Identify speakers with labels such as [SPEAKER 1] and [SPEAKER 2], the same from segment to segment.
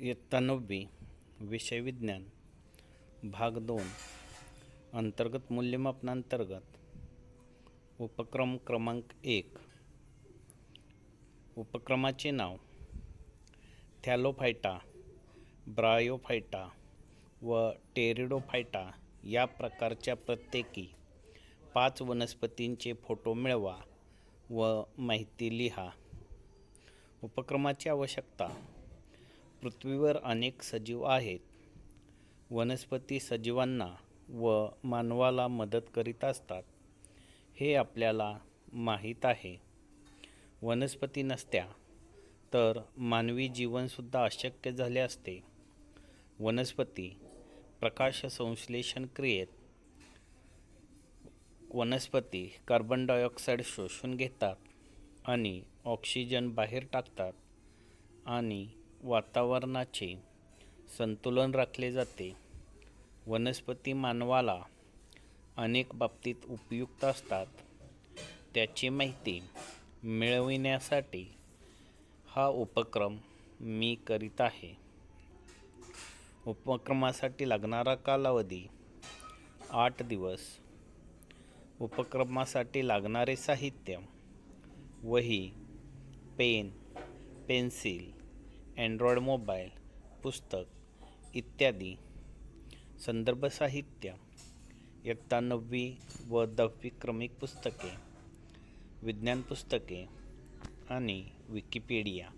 [SPEAKER 1] इयत्ता नववी विषय विज्ञान भाग दोन अंतर्गत मूल्यमापनांतर्गत उपक्रम क्रमांक एक. उपक्रमाचे नाव थॅलोफायटा ब्रायोफायटा व टेरिडोफायटा या प्रकारच्या प्रत्येकी पाच वनस्पतींचे फोटो मिळवा व माहिती लिहा. उपक्रमाची आवश्यकता पृथ्वीवर अनेक सजीव आहेत. वनस्पती सजीवांना व मानवाला मदत करीत असतात. हे आपल्याला माहीत आहे. वनस्पती नसत्या तर मानवी जीवनसुद्धा अशक्य झाले असते. वनस्पती प्रकाश संश्लेषण क्रियेत वनस्पती कार्बन डायऑक्साईड शोषून घेतात आणि ऑक्सिजन बाहेर टाकतात आणि वातावरणाचे संतुलन राखले जाते. वनस्पती मानवाला अनेक बाबतीत उपयुक्त असतात. त्याची माहिती मिळविण्यासाठी हा उपक्रम मी करीत आहे. उपक्रमासाठी लागणारा कालावधी आठ दिवस. उपक्रमासाठी लागणारे साहित्य वही पेन पेन्सिल अँड्रॉइड मोबाईल पुस्तक इत्यादी. संदर्भ साहित्य इयत्ता नववी व दहावी क्रमिक पुस्तके विज्ञान पुस्तके आणि विकिपीडिया.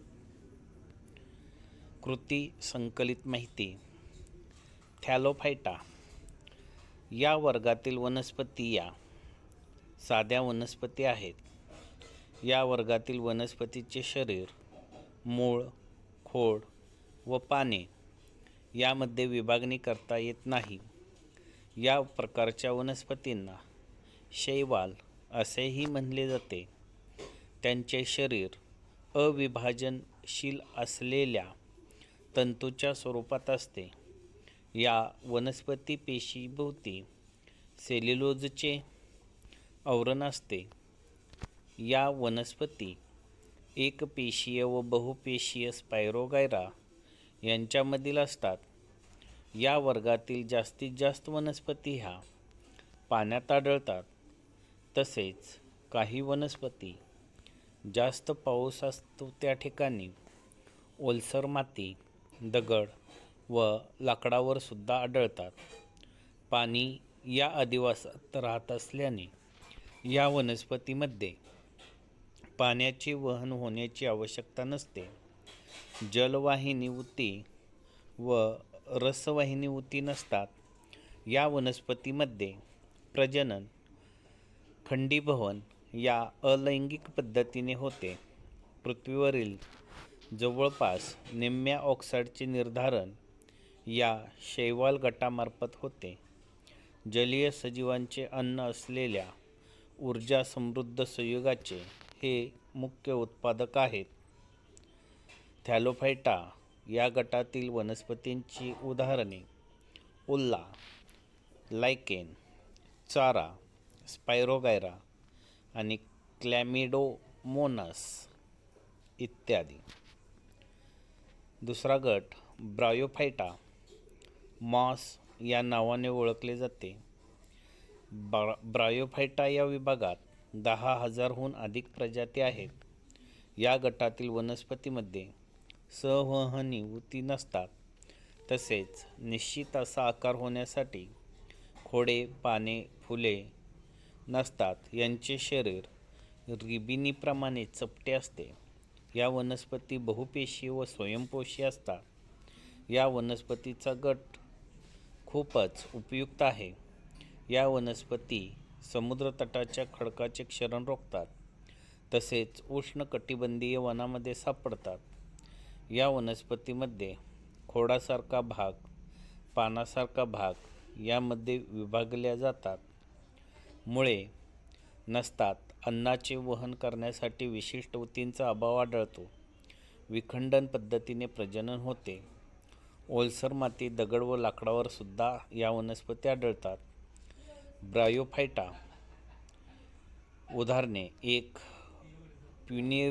[SPEAKER 1] कृती संकलित माहिती थॅलोफायटा या वर्गातील वनस्पती या साध्या वनस्पती आहेत. या वर्गातील वनस्पतीचे शरीर मूळ खोड व पाने यामध्ये विभागणी करता येत नाही. या प्रकारच्या वनस्पतींना शैवाल असेही म्हणले जाते. त्यांचे शरीर अविभाजनशील असलेल्या तंतूच्या स्वरूपात असते. या वनस्पती पेशीभोवती सेल्युलोजचे आवरण असते. या वनस्पती एकपेशीय व बहुपेशीय स्पायरोगायरा यांच्यामधील असतात. या वर्गातील जास्तीत जास्त वनस्पती ह्या पाण्यात आढळतात. तसेच काही वनस्पती जास्त पाऊस असतो त्या ठिकाणी. ओलसर माती दगड व लाकडावर सुद्धा आढळतात. पाणी या अधिवासात राहत असल्याने या वनस्पतीमध्ये पाण्याचे वहन होण्याची आवश्यकता नसते. जलवाहिनी उती व रसवाहिनी उती नसतात. या वनस्पतीमध्ये प्रजनन खंडीभवन या अलैंगिक पद्धतीने होते. पृथ्वीवरील जवळपास निम्म्या ऑक्साईडचे निर्धारण या शैवाल गटामार्फत होते. जलीय सजीवांचे अन्न असलेल्या ऊर्जा समृद्ध संयुगाचे हे मुख्य उत्पादक आहेत. थॅलोफायटा या गटातील वनस्पतींची उदाहरणे. उल्ला लायकेन चारा स्पायरोगायरा आणि क्लॅमिडोमोनस इत्यादी. दुसरा गट ब्रायोफायटा मॉस या नावाने ओळखले जाते. ब्रा ब्रायोफायटा या विभागात दहा हजारहून अधिक प्रजाती आहेत. या गटातील वनस्पतीमध्ये संवहनी ऊती नसतात. तसेच निश्चित असा आकार होण्यासाठी खोडे पाने फुले नसतात. यांचे शरीर रिबिनीप्रमाणे चपटे असते. या वनस्पती बहुपेशी व स्वयंपोषी असतात. या वनस्पतीचा गट खूपच उपयुक्त आहे. या वनस्पती समुद्रतटाच्या खडकाचे क्षरण रोखतात. तसेच उष्णकटिबंधीय वनामध्ये सापडतात. या वनस्पतीमध्ये खोडासारखा भाग पानासारखा भाग यामध्ये विभागल्या जातात. मुळे नसतात अन्नाचे वहन करण्यासाठी विशिष्ट ऊतींचा अभाव आढळतो. विखंडन पद्धतीने प्रजनन होते. ओलसर माती दगड व लाकडावर सुद्धा या वनस्पती आढळतात. ब्रायोफायटा उदाहरणे एक प्युने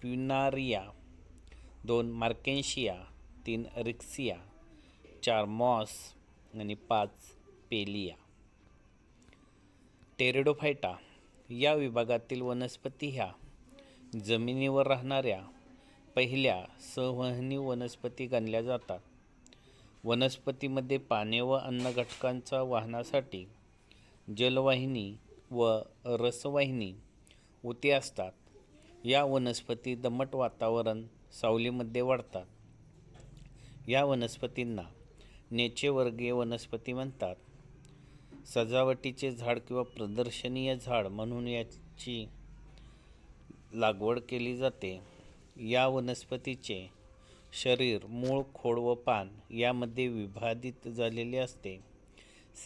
[SPEAKER 1] प्युनारिया दोन मार्केन्शिया तीन रिक्सिया चार मॉस आणि पाच पेलिया. टेरेडोफायटा या विभागातील वनस्पती ह्या जमिनीवर राहणाऱ्या पहिल्या संवहनी वनस्पती गणल्या जातात. वनस्पतीमध्ये पाने व अन्न घटकांचा वाहनासाठी जलवाहिनी व रसवाहिनी ऊती असतात. या वनस्पती दमट वातावरण सावलीमध्ये वाढतात. या वनस्पतींना नेचेवर्गीय वनस्पती म्हणतात. सजावटीचे झाड किंवा प्रदर्शनीय झाड म्हणून याची लागवड केली जाते. या वनस्पतीचे शरीर मूळ खोड व पान यामध्ये विभाजित झालेले असते.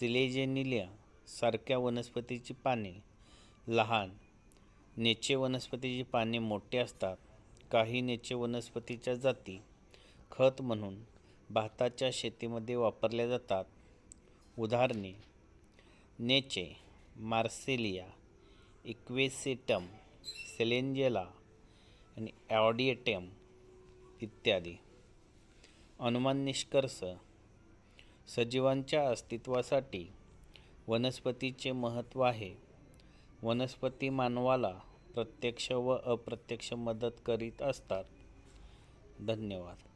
[SPEAKER 1] सिलेजेनिलिया सारख्या वनस्पतीची पाने लहान. नेचे वनस्पतीची पाने मोठे असतात. काही नेचे वनस्पतीच्या जाती खत म्हणून भाताच्या शेतीमध्ये वापरल्या जातात. उदाहरणे नेचे मार्सेलिया इक्वेसेटम सेलेंजेला आणि ॲडिएटम इत्यादी. अनुमान निष्कर्ष सजीवांच्या अस्तित्वासाठी वनस्पतीचे महत्त्व आहे. वनस्पती मानवाला प्रत्यक्ष व अप्रत्यक्ष मदत करीत असतात. धन्यवाद.